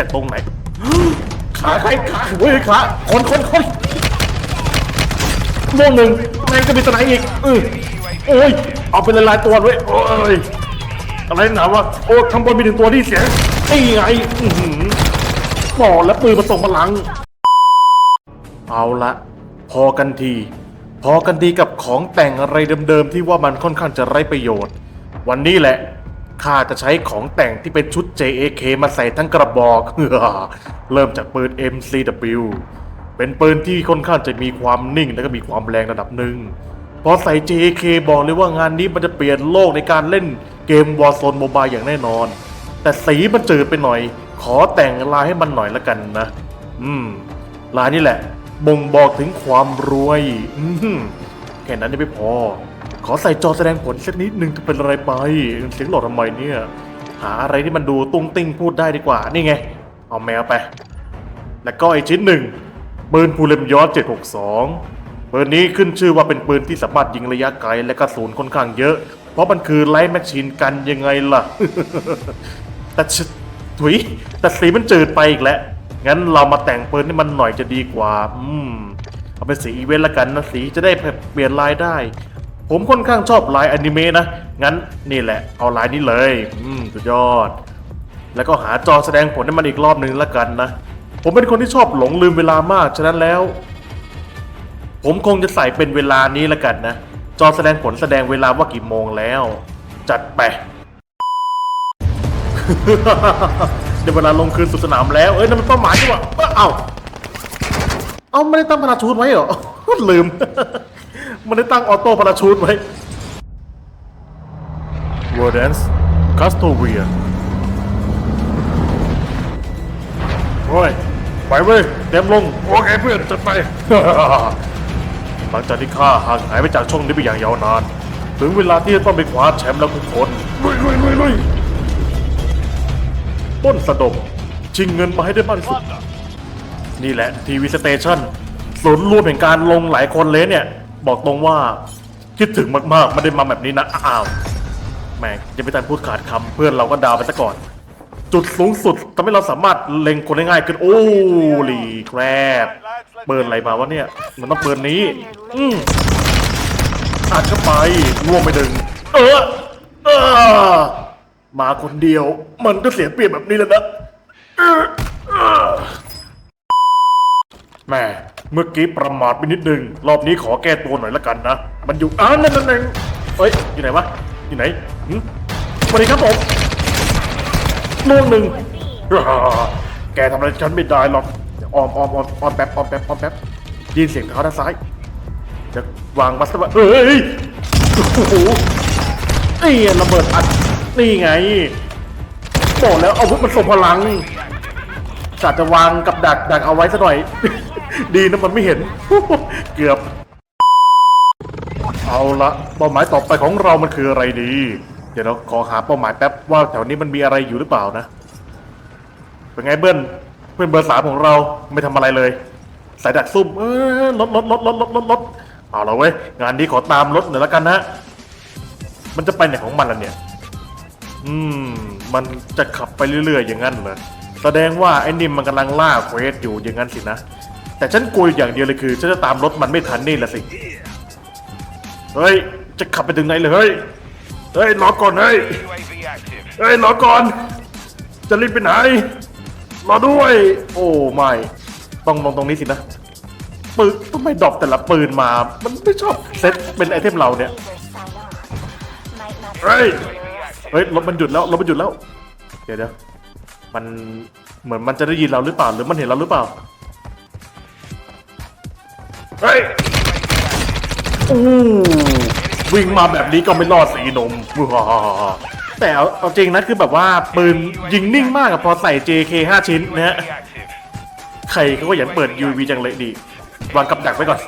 จากตรงไหน ขาใครขาเว้ยขาคนคนคนโม่งหนึ่งแม่งจะมีตัวไนอีกเออโอ้ย เอาไปละลายตัวด้วยโอ้ย อะไรหนาวะ โอ้ข้างบนมีหนึ่งตัวที่เสียงนี่ไงอื้อหือบอกแล้วปืนมาส่งพลัง เอาละ พอกันที พอกันทีกับของแต่งอะไรเดิมๆที่ว่ามันค่อนข้างจะไร้ประโยชน์ วันนี้แหละ ข้าจะใช้ของแต่งที่เป็นชุด JAK มาใส่ทั้งกระบอกเริ่มจากปืน MCW เป็นปืนที่ค่อนข้างจะมีความนิ่งและก็มีความแรงระดับหนึ่งพอใส่ JAK บอกเลยว่างานนี้มันจะเปลี่ยนโลกในการเล่นเกม Warzone Mobile อย่างแน่นอน แต่สีมันจืดไปหน่อย ขอแต่งลายให้มันหน่อยละกันนะ อืม ลายนี่แหละ บ่งบอกถึงความรวย อืมแค่นั้นยังไม่พอ อใส่จอแสดงผลสักนิดนึงจะเป็นอะไรไป เสียงหลอดทำไมเนี่ย หาอะไรที่มันดูตุ้งติ้งพูดได้ดีกว่า นี่ไง เอาแมวไป แล้วก็อีกชิ้นหนึ่งปืนพูเลมยอส762ปืนนี้ขึ้นชื่อว่าเป็นปืนที่สามารถยิงระยะไกลและกระสุนค่อนข้างเยอะ เพราะมันคือไลท์แมชชีนกันยังไงล่ะ แต่ชถุยแต่สีมันจืดไปอีกแล้ว งั้นเรามาแต่งปืนให้มันหน่อยจะดีกว่า อืม เอาเป็นสีอีเวนต์ละกันนะสีจะได้เปลี่ยนลายได้ ผมค่อนข้างชอบลายอนิเมะนะ งั้นนี่แหละ เอาลายนี้เลย อืมสุดยอด แล้วก็หาจอแสดงผลให้มันอีกรอบหนึ่งละกันนะ ผมเป็นคนที่ชอบหลงลืมเวลามาก ฉะนั้นแล้ว ผมคงจะใส่เป็นเวลานี้ละกันนะ จอแสดงผลแสดงเวลาว่ากี่โมงแล้ว จัดไปเดี๋ยวเวลาลงคืนสู่สนามแล้ว เอ้ยนั่นมันเป้าหมายดีกว่าเอ้าเอ้า เอาไม่ได้ตั้งพาราชูดไว้เหรอลืม มันได้ตั้งออโต้พาราชูดไว้ w o r d e n s c a s t o v i a โอ้ยไปเว้ยเต็มลง โอเคเพื่อนจัดไป หลังจากที่ข้าห่างหายไปจากช่องนี้ไปอย่างยาวนาน ถึงเวลาที่จะต้องไปคว้าแชมป์แล้วทุกคนลุยลุยลุยลุยปล้นสะดมชิงเงินมาให้ได้มากที่สุด นี่แหละทีวีสเตชันศูนย์รวมแห่งการลงหลายคนเลยเนี่ย บอกตรงว่าคิดถึงมากๆไม่ได้มาแบบนี้นะอ้าวแม่งยังไม่ทันพูดขาดคำเพื่อนเราก็ดาวไปซะก่อน จุดสูงสุดทำให้เราสามารถเล็งคนได้ง่ายขึ้นโอ้ลีแครบเปิดอะไรมาวะเนี่ย มันต้องเปิดนี้ อืมอัดเข้าไปร่วมไปดึง เออเออมาคนเดียว มันก็เสียเปรียบแบบนี้แล้วนะแม่ เมื่อกี้ประมาทไปนิดนึง รอบนี้ขอแก้ตัวหน่อยละกันนะ มันอยู่อ้านั่นนั่นนั่นเฮ้ย อยู่ไหนวะ อยู่ไหนหึสวัสดีครับผมล่วงหนึ่งแกทำอะไรฉันไม่ได้หรอกเดี๋ยวออมออมออมออมแป๊บออมแป๊บออมแป๊บยินเสียงเท้าด้านซ้ายจะวางมัสเตอร์เฮ้ย โอ้โหนี่ระเบิดอัด นี่ไง บอกแล้วอาวุธมันส่งพลัง กะจะวางกับดักดักเอาไว้ซะหน่อย ดีนะมันไม่เห็น เกือบ เอาละเป้าหมายต่อไปของเรามันคืออะไรดี เดี๋ยวเราขอหาเป้าหมายแป๊บว่าแถวนี้มันมีอะไรอยู่หรือเปล่านะ เป็นไงเบิ้ลเพื่อนเบอร์สามของเราไม่ทำอะไรเลยสายดักซุ่มเออรถรถรถรถรถรถรถเอาละเว้ยงานนี้ขอตามรถหน่อยละกันนะมันจะไปไหนของมันล่ะเนี่ย อืม มันจะขับไปเรื่อยๆอย่างนั้นเหรอ แสดงว่าไอ้นิมมันกำลังล่าเควสอยู่อย่างนั้นสินะ แต่ฉันกลัวอยู่อย่างเดียวเลยคือฉันจะตามรถมันไม่ทันนี่แหละสิ เฮ้ย จะขับไปถึงไหนเลยเฮ้ย เฮ้ยรอก่อนเฮ้ย UAV active. เฮ้ยรอก่อน จะรีบไปไหน รอด้วย โอ้ไม่ ต้องลงตรงนี้สินะ ปืนทำไมดรอปแต่ละปืนมา มันไม่ชอบเซตเป็นไอเทมเราเนี่ยเฮ้ยเฮ้ยรถมันหยุดแล้วรถมันหยุดแล้ว เดี๋ยวเดี๋ยว มันเหมือนมันจะได้ยินเราหรือเปล่าหรือมันเห็นเราหรือเปล่าเฮ้ยอู้วิ่งมาแบบนี้ก็ไม่รอดสีนมว้าแต่เอาเอาจริงนะคือแบบว่าปืนยิงนิ่งมากอะพอใส่ JK 5 ชิ้นนะฮะ UAV active. ใครเขาก็อยากเปิด UV จังเลยดีวางกับดักไว้ก่อน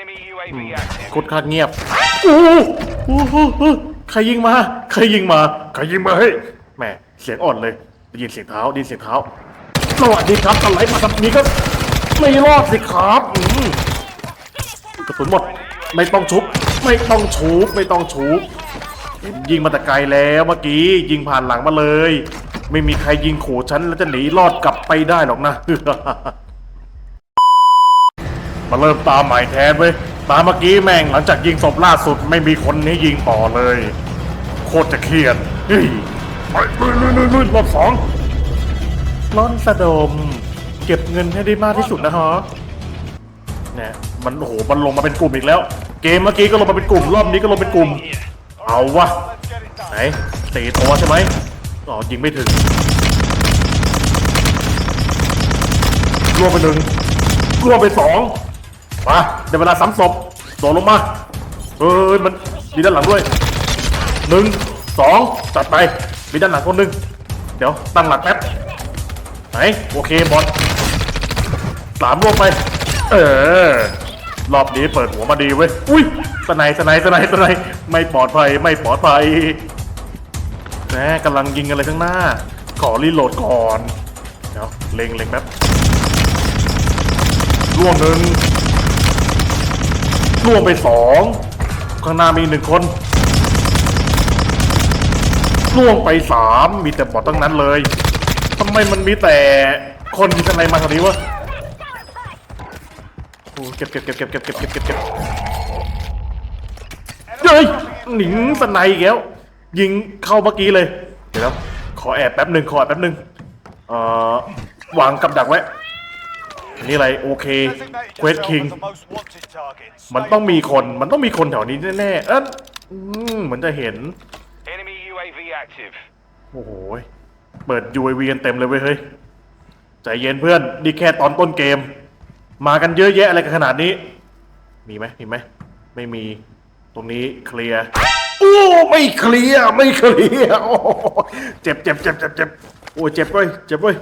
Enemy UAV active. คุดคักเงียบอู้หูอู้หูใครยิงมา ใครยิงมา ใครยิงมาเฮ้ยแหมเสียงอ่อนเลย ได้ยินเสียงเท้าได้ยินเสียงเท้าสวัสดีครับอะไรมาทำนี้ก็ไม่รอดสิครับอืมกระสุนหมดไม่ต้องชุบ ไม่ต้องชุบไม่ต้องชุบยิงมาแต่ไกลแล้วเมื่อกี้ยิงผ่านหลังมาเลย ไม่มีใครยิงขู่ฉันแล้วจะหนีรอดกลับไปได้หรอกนะ มาเริ่มตามหม่แทนเว้ยตามเมื่อกี้แม่งหลังจากยิงศพล่าสุดไม่มีคนนี้ยิงต่อเลย โคตรจะเครียดเฮ้ย ไปลุยลุยลุยลุยรอบสองร้อนสะดม เก็บเงินให้ได้มากที่สุดนะฮะเนี่ยมันโอ้โหมันลงมาเป็นกลุ่มอีกแล้ว เกมเมื่อกี้ก็ลงมาเป็นกลุ่ม รอบนี้ก็ลงเป็นกลุ่ม เอาวะไหนสี่ตัวใช่ไหมอ๋อยิงไม่ถึงรวมไปหนึ่งรวมไปสองมาเดี๋ยวเวลาซ้ำศพโดดลงมาเฮ้ยมันมีด้านหลังด้วยหนึ่งสองจัดไป มีด้านหลังคนหนึ่งเดี๋ยวตั้งหลักแป๊บไหนโอเคบอลสามรวมไป เออรอบนี้เปิดหัวมาดีเว้ยอุ้ยสไนด์สไนด์สไนด์สไนด์ไม่ปลอดภัยไม่ปลอดภัยแหมกำลังยิงอะไรข้างหน้า ขอรีโหลดก่อนเดี๋ยวเล็งเล็งแป๊บล่วงหนึ่งล่วงไปสองข้างหน้ามีหนึ่งคน ล่วงไปสามมีแต่บอทตั้งนั้นเลยทำไมมันมีแต่คนยิงสไนด์มาทางนี้วะโอ้เก็บเก็บเก็บเก็บเก็บเก็บเก็บเก็บเก็บเฮ้ยหนิงสไนอีกแล้ว ยิงเข้าเมื่อกี้เลยเดี๋ยวขอแอบแป๊บหนึ่งขอแอบแป๊บหนึ่งเอ่อวางกับดักไว้นี่อะไรโอเคเควสคิงมันต้องมีคนมันต้องมีคนแถวนี้แน่ๆเอ๊ะอืมเหมือนจะเห็น active. โอ้โหเปิด UAV กันเต็มเลยเว้ยเฮ้ย ใจเย็นเพื่อน นี่แค่ตอนต้นเกม มากันเยอะแยะอะไรกันขนาดนี้ มีไหมมีไหม ไม่มี ตรงนี้เคลียร์ โอ้ ไม่เคลียร์ ไม่เคลียร์โอ้เจ็บเจ็บเจ็บเจ็บเจ็บโอ้ยเจ็บเว้ย เจ็บเว้ย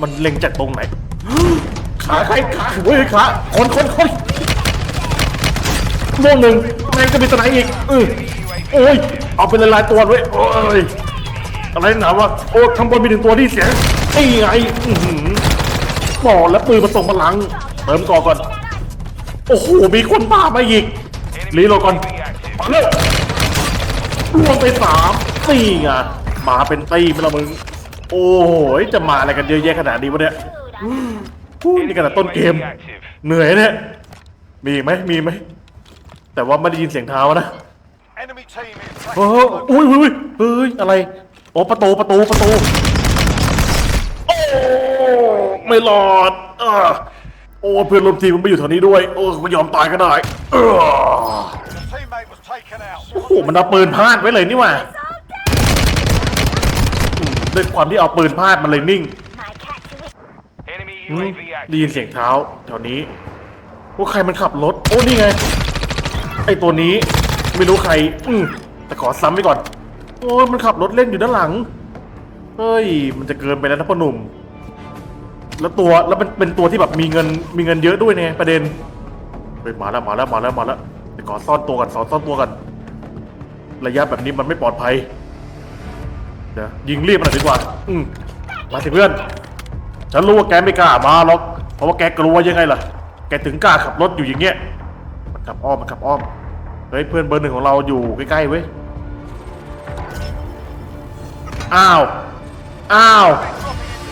มันเล็งจากตรงไหน ขาใครขาเว้ยขาคนคนคนม่วงหนึ่งแม่งก็มีตัวไหนอีกเออ โอ้ย เอาเป็นลายตัวเว้ยโอ้ย อะไรหนาวะ โอ้ข้างบนมีหนึ่งตัวที่เสียงไอ้ไงอื้อหือบอกแล้วปืนมาส่งพลัง เติมก่อก่อน โอ้โห มีคนบ้ามาอีกรีโหลดก่อนมาเร็วล่วงไปสามสี่ไงมาเป็นตีไปละมึง โอ้ยจะมาอะไรกันเยอะแยะขนาดนี้วะเนี่ยนี่ขนาดต้นเกม เหนื่อยเนี่ย มีไหมมีไหม แต่ว่าไม่ได้ยินเสียงเท้านะ Enemy team is โอ้โหอุ้ยอุ้ยอุ้ยเฮ้ยอะไรโอ้ประตูประตูประตูโอ้ไม่รอดเออโอ้เพื่อนร่วมทีมมันไม่อยู่แถวนี้ด้วยโอ้ไม่ยอมตายก็ได้เออ teammate was taken out. โอ้โหมันเอาปืนพลาดไว้เลยนี่หว่าอืมด้วยความที่เอาปืนพลาดมันเลยนิ่ง Enemy อืม UAV ได้ active. ยินเสียงเท้าแถวนี้ว่าใครมันขับรถ โอ้นี่ไงไอตัวนี้ ไม่รู้ใคร อืมแต่ขอซ้ำไปก่อน โอ้ยมันขับรถเล่นอยู่ด้านหลัง เฮ้ย มันจะเกินไปแล้วนะพ่อหนุ่ม แล้วตัวแล้วมันเป็นตัวที่แบบมีเงินมีเงินเยอะด้วยเนี่ยประเด็นเฮ้ยมาแล้วมาแล้วมาแล้วมาแล้วเดี๋ยวขอซ่อนตัวกันขอซ่อนตัวกัน ระยะแบบนี้มันไม่ปลอดภัยเดี๋ยวยิงรีบมันหน่อยดีกว่า อืมมาสิเพื่อน ฉันรู้ว่าแกไม่กล้ามาหรอก เพราะว่าแกกลัวยังไงล่ะ แกถึงกล้าขับรถอยู่อย่างเงี้ย มันขับอ้อมมันขับอ้อม เฮ้ยเพื่อนเบอร์หนึ่งของเราอยู่ใกล้ๆเว้ย อ้าว อ้าว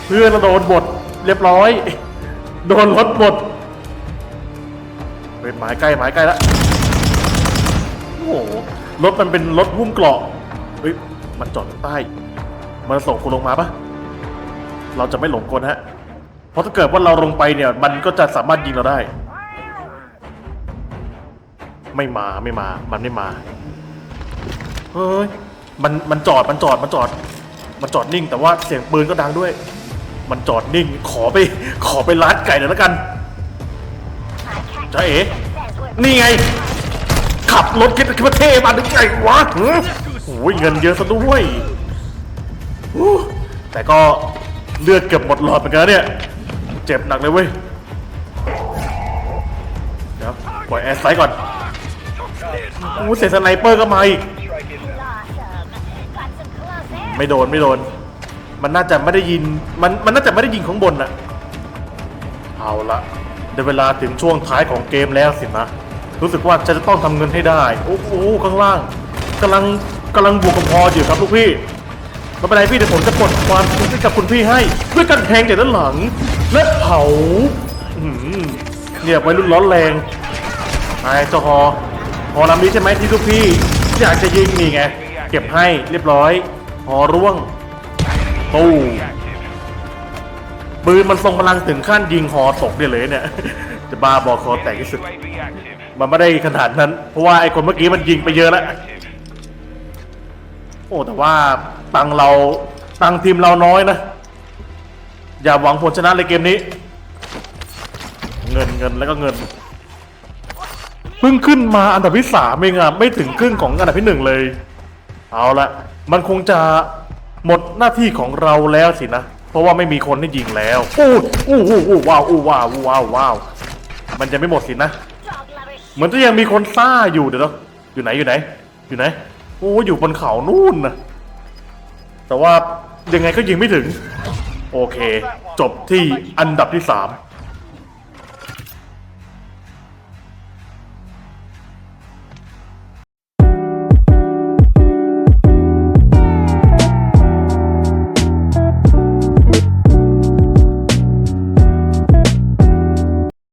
เพื่อนเราโดนบทเรียบร้อย โดนรถบดเป็นหมายใกล้หมายใกล้แล้วโอ้โหรถมันเป็นรถหุ้มเกราะเฮ้ยมันจอดใต้ มันส่งคุณลงมาปะเราจะไม่หลงกลฮะ เพราะถ้าเกิดว่าเราลงไปเนี่ย มันก็จะสามารถยิงเราได้ ไม่มาไม่มา มันไม่มา เฮ้ย มันมันจอดมันจอดมันจอด มันจอดนิ่ง แต่ว่าเสียงปืนก็ดังด้วย มันจอดนิ่ง ขอไป ขอไปร้านไก่หน่อยแล้วกันจ้าเอ๋ นี่ไง ขับรถคิดคิดว่าเท่มาดึงไงวะหือโอ้ยเงินเยอะซะด้วย แต่ก็เลือดเกือบหมดหลอดเหมือนกันเนี่ย เจ็บหนักเลยเว้ย เดี๋ยวปล่อยแอร์ไซด์ก่อน อู้เสียสไนเปอร์ก็มาอีก ไม่โดนไม่โดน มันน่าจะไม่ได้ยิน มันมันน่าจะไม่ได้ยิงข้างบนน่ะ เอาละได้เวลาถึงช่วงท้ายของเกมแล้วสินะ รู้สึกว่าจะต้องทำเงินให้ได้ โอ้โหข้างล่างกำลังกำลังบวกกับพออยู่ครับลูกพี่ไม่เป็นไรพี่เดี๋ยวผมจะปลดความทุกข์ให้กับคุณพี่ให้ ด้วยการแทงจากด้านหลัง และเผาเนี่ยวัยรุ่นร้อนแรงไอ้เจ้าฮอ ฮอลำนี้ใช่ไหมที่ทุกพี่อยากจะยิงนี่ไง เก็บให้เรียบร้อยฮอร่วงตู้ปืนมันทรงพลังถึงขั้นยิงฮอตกได้เลยเนี่ย จะบ้าบอคอแตกที่สุด มันไม่ได้ขนาดนั้น เพราะว่าไอ้คนเมื่อกี้มันยิงไปเยอะแล้ว โอ้แต่ว่าตังเราตังทีมเราน้อยนะ อย่าหวังผลชนะเลยเกมนี้ เงินเงินแล้วก็เงิน เพิ่งขึ้นมาอันดับที่สามเองอะไม่ถึงครึ่งของอันดับที่หนึ่งเลย เอาละมันคงจะหมดหน้าที่ของเราแล้วสินะ เพราะว่าไม่มีคนให้ยิงแล้วอู้อู้อู้อู้ว้าวอู้ว้าวอู้ว้าวว้าวมันจะไม่หมดสินะ เหมือนจะยังมีคนซ่าอยู่เดี๋ยวอยู่ไหนอยู่ไหน อยู่ไหนโอ้อยู่บนเขานู่นนะแต่ว่ายังไงก็ยิงไม่ถึง โอเค จบที่อันดับที่สาม